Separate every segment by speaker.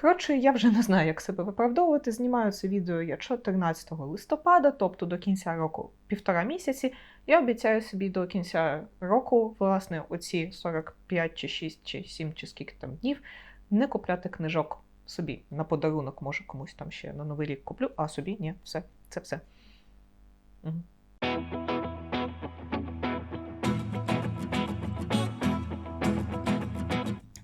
Speaker 1: Коротше, я вже не знаю, як себе виправдовувати. Знімаю це відео я 14 листопада, тобто до кінця року півтора місяці. Я обіцяю собі до кінця року, власне, оці 45 чи 6 чи 7 чи скільки там днів не купляти книжок собі на подарунок, може комусь там ще на новий рік куплю, а собі ні, все, це все. Мгм.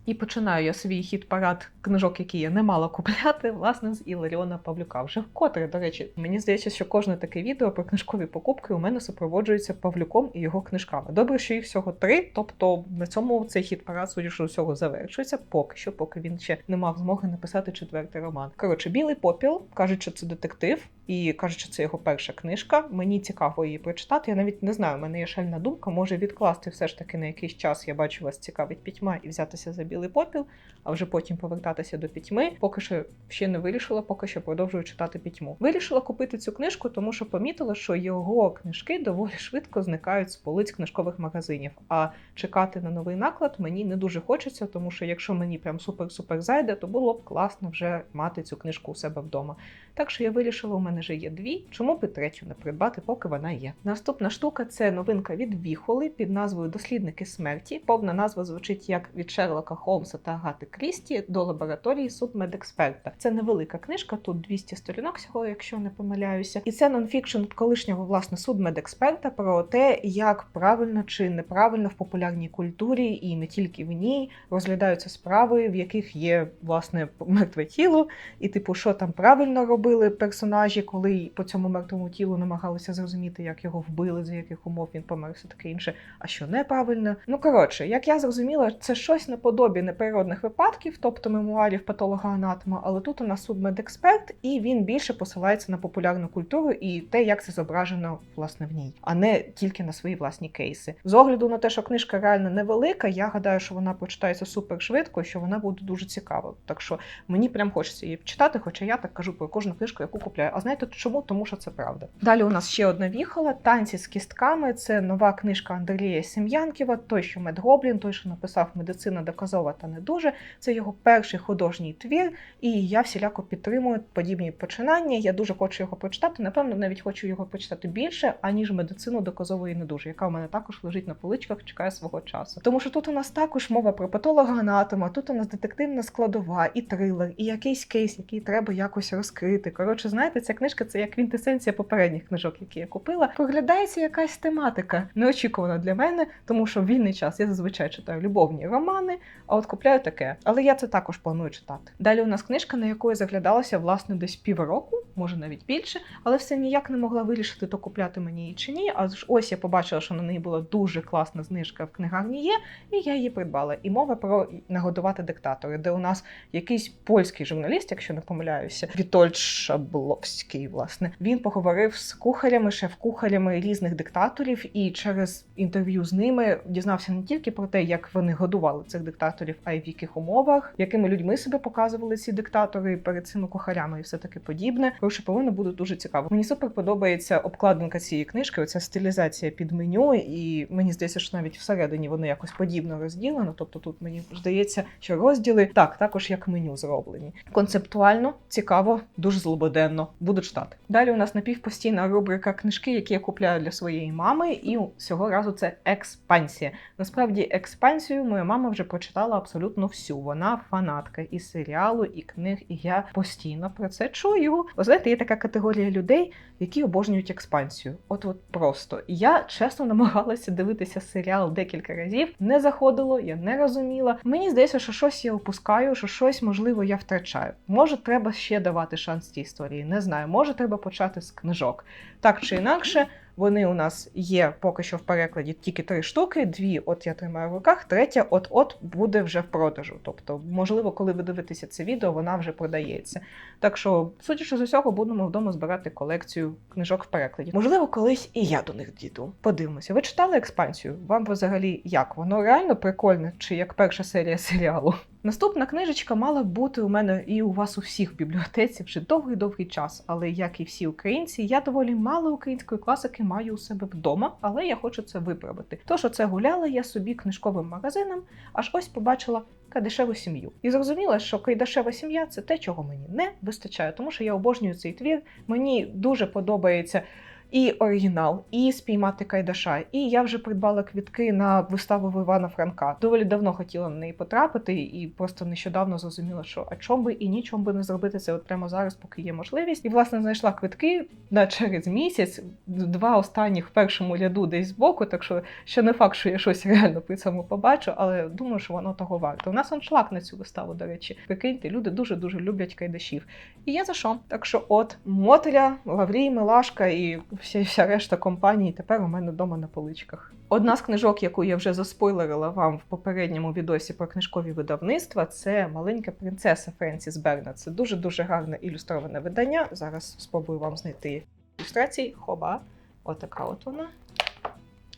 Speaker 1: І починаю я свій хід парад книжок, які я не мала купляти, власне, з Іларіона Павлюка. Вже вкотре, до речі, мені здається, що кожне таке відео про книжкові покупки у мене супроводжується Павлюком і його книжками. Добре, що їх всього три, тобто на цьому цей хід парад, судячи усього, завершується поки що, поки він ще не мав змоги написати четвертий роман. Коротше, білий попіл кажуть, що це детектив, і кажуть, що це його перша книжка. Мені цікаво її прочитати. Я навіть не знаю, в мене є шальна думка, може відкласти все ж таки на якийсь час. Я бачу вас цікавить пітьма і взятися за білий попіл, а вже потім повертатися до пітьми. Поки що ще не вирішила, поки що продовжую читати пітьму. Вирішила купити цю книжку, тому що помітила, що його книжки доволі швидко зникають з полиць книжкових магазинів. А чекати на новий наклад мені не дуже хочеться, тому що якщо мені прям супер-супер зайде, то було б класно вже мати цю книжку у себе вдома. Так що я вирішила, у мене вже є дві. Чому би третю не придбати, поки вона є. Наступна штука це новинка від Віхоли під назвою Дослідники смерті. Повна назва звучить як від Шерлока Холмса та Агати Крісті до лабораторії судмедексперта. Це невелика книжка, тут 200 сторінок всього, якщо не помиляюся. І це нонфікшн колишнього власне судмедексперта про те, як правильно чи неправильно в популярній культурі і не тільки в ній розглядаються справи, в яких є власне мертве тіло, і типу, що там правильно робили персонажі, коли по цьому мертвому тілу намагалися зрозуміти, як його вбили, за яких умов він помер, все таке інше, а що неправильно. Ну коротше, як я зрозуміла, це щось наподобі неприродних випадків, тобто мемуарів патолога-анатома, але тут у нас судмедексперт, і він більше посилається на популярну культуру і те, як це зображено власне в ній, а не тільки на свої власні кейси. З огляду на те, що книжка реально невелика, я гадаю, що вона прочитається супер швидко, що вона буде дуже цікава. Так що мені прям хочеться її читати, хоча я так кажу про кожну книжку, яку купляю. А знаєте чому? Тому що це правда. Далі у нас ще одна віхола танці з кістками. Це нова книжка Андрія Сем'янківа, той, що Медгоблін, той, що написав медицина доказова та не дуже. Це його перший художній твір, і я всіляко підтримую подібні починання. Я дуже хочу його прочитати. Напевно, навіть хочу його прочитати більше, аніж медицину доказової не дуже, яка у мене також лежить на поличках, чекає свого часу. Тому що тут у нас також мова про патолога анатома, тут у нас детективна складова, і трилер, і якийсь кейс, який треба якось розкрити. Коротше, знаєте, ця книжка це як квінтесенція попередніх книжок, які я купила. Проглядається якась тематика, неочікувана для мене, тому що в вільний час я зазвичай читаю любовні романи, а от купляю таке. Але я це також планую читати. Далі у нас книжка, на яку я заглядалася власне десь півроку, може навіть більше, але все ніяк не могла вирішити, то купляти мені її чи ні. А ось я побачила, що на неї була дуже класна знижка в книгарні є, і я її придбала. І мова про нагодувати диктатори, де у нас якийсь польський журналіст, якщо не помиляюся, Вітольд Шабловський, власне, він поговорив з кухарями, шеф-кухарями різних диктаторів, і через інтерв'ю з ними дізнався не тільки про те, як вони годували цих диктаторів, а й в яких умовах, якими людьми себе показували ці диктатори перед цими кухарями, і все таке подібне. Коротше, повинно бути дуже цікаво. Мені супер подобається обкладинка цієї книжки. Оця стилізація під меню, і мені здається, що навіть всередині воно якось подібно розділено. Тобто тут мені здається, що розділи так також як меню зроблені. Концептуально цікаво, дуже злободенно. Буду читати. Далі у нас напівпостійна рубрика книжки, які я купляю для своєї мами, і цього разу це експансія. Насправді, експансію моя мама вже прочитала абсолютно всю. Вона фанатка і серіалу, і книг, і я постійно про це чую. Знаєте, є така категорія людей, які обожнюють експансію. От от просто. Я чесно намагалася дивитися серіал декілька разів. Не заходило, я не розуміла. Мені здається, що щось я опускаю, що щось можливо я втрачаю. Може, треба ще давати шанс цій історії. Не знаю. Може, треба почати з книжок. Так чи інакше. Вони у нас є поки що в перекладі тільки три штуки. Дві, от я тримаю в руках, третя, от-от буде вже в продажу. Тобто, можливо, коли ви дивитеся це відео, вона вже продається. Так що, судячи з усього, будемо вдома збирати колекцію книжок в перекладі. Можливо, колись і я до них дійду. Подивимося. Ви читали експансію? Вам взагалі як? Воно реально прикольне, чи як перша серія серіалу? Наступна книжечка мала б бути у мене і у вас у всіх в бібліотеці вже довгий-довгий час. Але як і всі українці, я доволі мало української класики маю у себе вдома, але я хочу це виправити. Тож оце гуляла я собі книжковим магазином, аж ось побачила Кайдашеву сім'ю. І зрозуміла, що Кайдашева сім'я це те, чого мені не вистачає, тому що я обожнюю цей твір. Мені дуже подобається. І оригінал, і спіймати Кайдаша. І я вже придбала квітки на виставу Івана Франка. Доволі давно хотіла на неї потрапити, і просто нещодавно зрозуміла, що а чом би і нічом би не зробити це от прямо зараз, поки є можливість. І власне знайшла квитки на через місяць, два останніх в першому ряду десь збоку. Так що ще не факт, що я щось реально при цьому побачу, але думаю, що воно того варто. У нас аншлаг на цю виставу, до речі. Прикиньте, люди дуже дуже люблять кайдашів. І є за що. Так що, от Мотря, Лаврій, Милашка і вся, вся решта компанії тепер у мене вдома на поличках. Одна з книжок, яку я вже заспойлерила вам в попередньому відосі про книжкові видавництва, це маленька принцеса Френсіс Берна. Це дуже дуже гарне ілюстроване видання. Зараз спробую вам знайти ілюстрації. Хоба, отака от вона.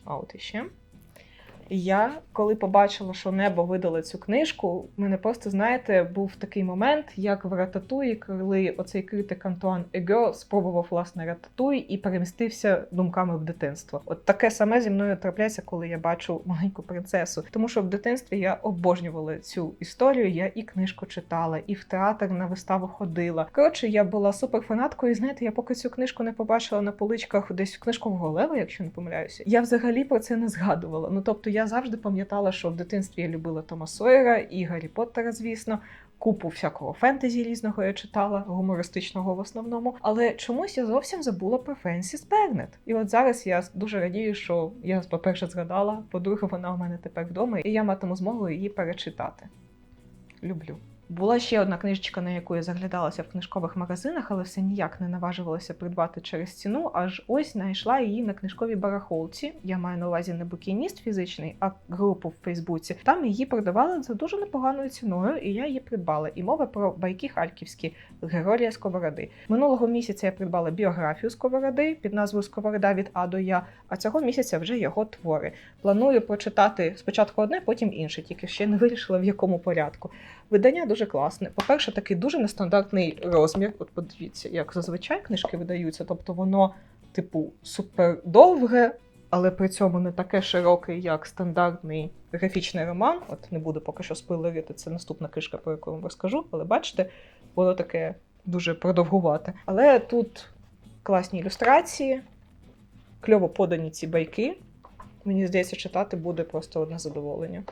Speaker 1: А от іще. Я, коли побачила, що небо видало цю книжку, в мене просто, знаєте, був такий момент, як в Рататуї, коли оцей критик Антуан Его спробував власне Рататуй і перемістився думками в дитинство. От таке саме зі мною трапляється, коли я бачу маленьку принцесу. Тому що в дитинстві я обожнювала цю історію. Я і книжку читала, і в театр на виставу ходила. Коротше, я була суперфанаткою. І знаєте, я поки цю книжку не побачила на поличках десь книжкового лева, якщо не помиляюся, я взагалі про це не згадувала. Ну тобто я завжди пам'ятала, що в дитинстві я любила Тома Сойера і Гаррі Поттера, звісно. Купу всякого фентезі різного я читала, гумористичного в основному. Але чомусь я зовсім забула про Френсіс Бернет. І от зараз я дуже радію, що я, по-перше, згадала, по-друге, вона у мене тепер вдома, і я матиму змогу її перечитати. Люблю. Була ще одна книжечка, на яку я заглядалася в книжкових магазинах, але все ніяк не наважувалася придбати через ціну. Аж ось знайшла її на книжковій барахолці. Я маю на увазі не букініст фізичний, а групу в Фейсбуці. Там її продавали за дуже непоганою ціною, і я її придбала. І мова про байки харківські Григорія Сковороди. Минулого місяця я придбала біографію Сковороди під назвою Сковорода від А до Я. А цього місяця вже його твори. Планую прочитати спочатку одне, потім інше, тільки ще не вирішила в якому порядку. Видання дуже класне. По-перше, такий дуже нестандартний розмір. От подивіться, як зазвичай книжки видаються. Тобто воно, типу, супер довге, але при цьому не таке широке, як стандартний графічний роман. От не буду поки що спойлерити, це наступна книжка, про яку вам розкажу. Але бачите, воно таке дуже продовгувате. Але тут класні ілюстрації, кльово подані ці байки. Мені здається, читати буде просто одне задоволення.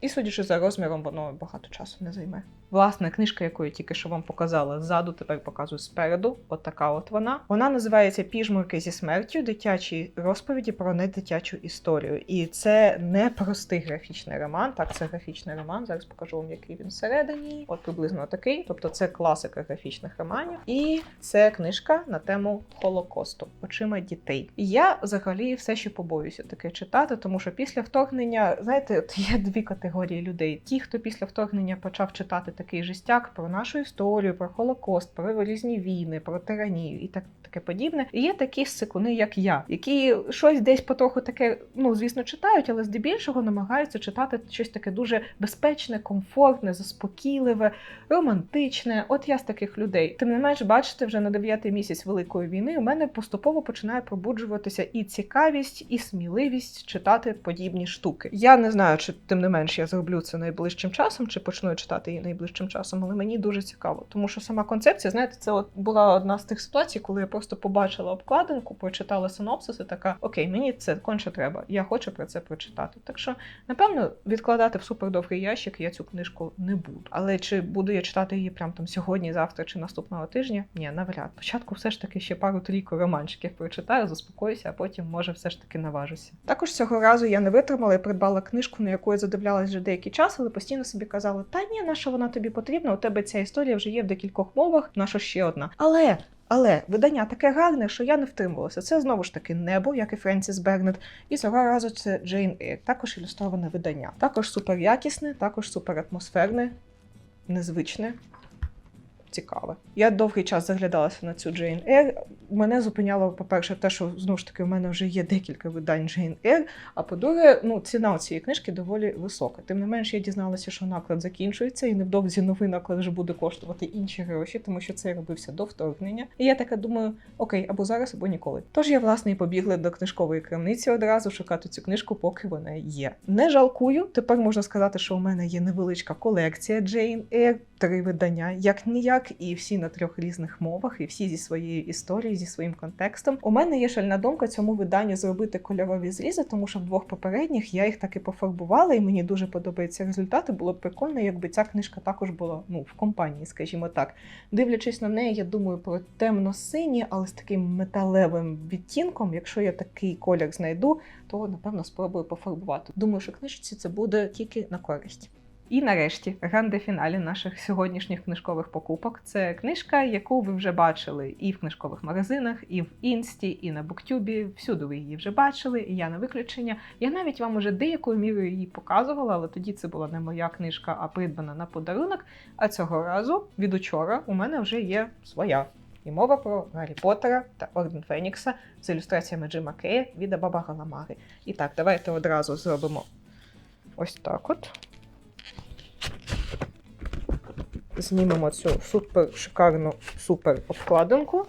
Speaker 1: І судячи за розміром, воно багато часу не займе. Власне, книжка, яку я тільки що вам показала ззаду, тепер показую спереду. От така от вона. Вона називається Піжмурки зі смертю, дитячі розповіді про недитячу історію. І це не простий графічний роман. Так, це графічний роман. Зараз покажу вам, який він всередині. От приблизно такий. Тобто, це класика графічних романів. І це книжка на тему Холокосту очима дітей. І я взагалі все ще побоюся таке читати, тому що після вторгнення, знаєте, от є дві категорії людей: ті, хто після вторгнення почав читати такий жестяк про нашу історію, про Холокост, про різні війни, про тиранію і так таке подібне. І є такі сикуни, як я, які щось десь потроху таке, ну звісно, читають, але здебільшого намагаються читати щось таке дуже безпечне, комфортне, заспокійливе, романтичне. От я з таких людей. Тим не менш, бачите, вже на дев'ятий місяць великої війни у мене поступово починає пробуджуватися і цікавість, і сміливість читати подібні штуки. Я не знаю, чи тим не менш я зроблю це найближчим часом, чи почну читати її найближчим часом, але мені дуже цікаво, тому що сама концепція, знаєте, це от була одна з тих ситуацій, коли я просто побачила обкладинку, прочитала синопсис і така: Окей, мені це конче треба. Я хочу про це прочитати. Так що, напевно, відкладати в супердовгий ящик я цю книжку не буду. Але чи буду я читати її прям там сьогодні, завтра чи наступного тижня? Ні, навряд. Спочатку все ж таки ще пару трійку романчиків прочитаю, заспокоюся, а потім може все ж таки наважуся. Також цього разу я не витримала і придбала книжку, на яку я задивлялась вже деякий час, але постійно собі казала: та ні, на що вона тобі потрібна? У тебе ця історія вже є в декількох мовах, наша ще одна. Але. Але видання таке гарне, що я не втримувалася. Це знову ж таки небо, як і Френсіс Бернет. І цього разу це Джейн Ейр, також ілюстроване видання. Також суперякісне, також суператмосферне, незвичне. Цікаве. Я довгий час заглядалася на цю Джейн Ейр. Мене зупиняло, по-перше, те, що знову ж таки в мене вже є декілька видань Джейн Ейр. А по-друге, ну ціна цієї книжки доволі висока. Тим не менш, я дізналася, що наклад закінчується, і невдовзі новий наклад вже буде коштувати інші гроші, тому що це робився до вторгнення. І я така думаю, окей, або зараз, або ніколи. Тож я власне і побігла до книжкової крамниці одразу шукати цю книжку, поки вона є. Не жалкую. Тепер можна сказати, що у мене є невеличка колекція Джейн Ейр, три видання, як ніяк, і всі на трьох різних мовах, і всі зі своєю історією, зі своїм контекстом. У мене є шальна думка цьому виданню зробити кольорові зрізи, тому що в двох попередніх я їх таки пофарбувала, і мені дуже подобаються результати. Було б прикольно, якби ця книжка також була ну в компанії, скажімо так. Дивлячись на неї, я думаю про темно-сині, але з таким металевим відтінком. Якщо я такий колір знайду, то напевно спробую пофарбувати. Думаю, що книжці це буде тільки на користь. І нарешті гранде фіналі наших сьогоднішніх книжкових покупок. Це книжка, яку ви вже бачили і в книжкових магазинах, і в інсті, і на буктюбі. Всюди ви її вже бачили, і я на виключення. Я навіть вам уже деякою мірою її показувала, але тоді це була не моя книжка, а придбана на подарунок. А цього разу від учора у мене вже є своя. І мова про Гаррі Поттера та Орден Фенікса з ілюстраціями Джима Кея від Баба Галамари. І так, давайте одразу зробимо ось так от. Знімемо цю супер шикарну супер обкладинку.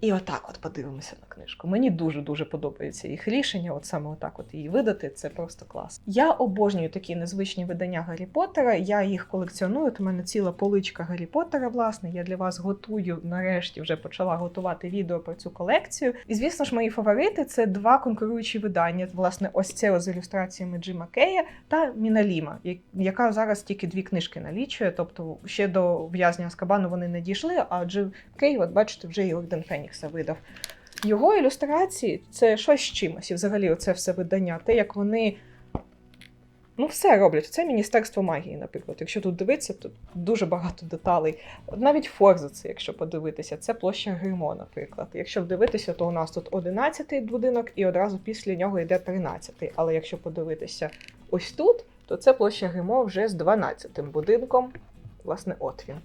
Speaker 1: І отак от подивимося на книжку. Мені дуже-дуже подобається їх рішення, от саме отак от її видати, це просто клас. Я обожнюю такі незвичні видання Гаррі Поттера, я їх колекціоную, от у мене ціла поличка Гаррі Поттера, власне. Я для вас готую, нарешті вже почала готувати відео про цю колекцію. І звісно ж, мої фаворити це два конкуруючі видання. Власне, ось це з ілюстраціями Джима Кея та Міналіма, яка зараз тільки дві книжки налічує. Тобто ще до в'язня Аскабану вони не дійшли, а Джим Кей, от бачите, вже і Орден Фенікса видав. Його ілюстрації це щось з чимось. І взагалі оце все видання, те, як вони. Ну, все роблять. Це Міністерство магії, наприклад. Якщо тут дивитися, то дуже багато деталей. Навіть Форза, це, якщо подивитися, це площа Гримо, наприклад. Якщо вдивитися, то у нас тут 11-й будинок, і одразу після нього йде 13-й. Але якщо подивитися ось тут, то це площа Гримо вже з 12-тим будинком. Власне, от він.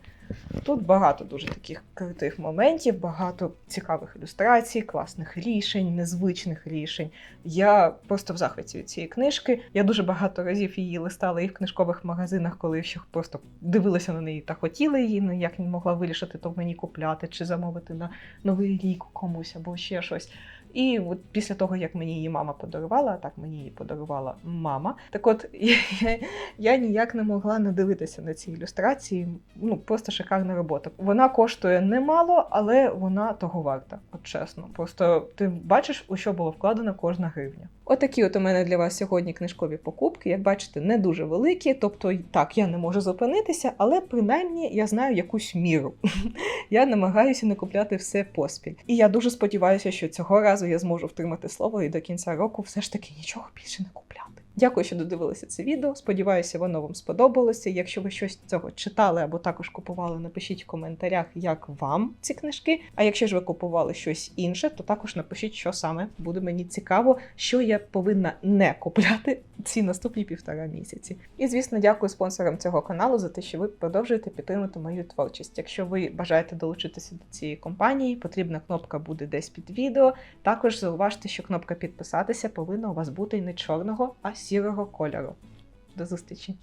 Speaker 1: Тут багато дуже таких крутих моментів, багато цікавих ілюстрацій, класних рішень, незвичних рішень. Я просто в захваті від цієї книжки. Я дуже багато разів її листала і в книжкових магазинах, коли ще просто дивилася на неї та хотіла її, ніяк не могла вирішити, то мені купляти чи замовити на новий рік комусь або ще щось. І от після того, як мені її мама подарувала, так мені її подарувала мама. Так от я, я ніяк не могла не дивитися на ці ілюстрації. Ну просто шикарна робота. Вона коштує немало, але вона того варта. От чесно. Просто ти бачиш, у що було вкладена кожна гривня. Отакі от у мене для вас сьогодні книжкові покупки. Як бачите, не дуже великі. Тобто, так, я не можу зупинитися, але принаймні я знаю якусь міру. Я намагаюся не купляти все поспіль. І я дуже сподіваюся, що цього разу я зможу втримати слово і до кінця року все ж таки нічого більше не купляти. Дякую, що додивилися це відео. Сподіваюся, воно вам сподобалося. Якщо ви щось цього читали або також купували, напишіть в коментарях, як вам ці книжки. А якщо ж ви купували щось інше, то також напишіть, що саме буде мені цікаво, що я повинна не купляти ці наступні півтора місяці. І звісно, дякую спонсорам цього каналу за те, що ви продовжуєте підтримувати мою творчість. Якщо ви бажаєте долучитися до цієї компанії, потрібна кнопка буде десь під відео. Також зауважте, що кнопка підписатися повинна у вас бути не чорного, а сірого кольору. До зустрічі!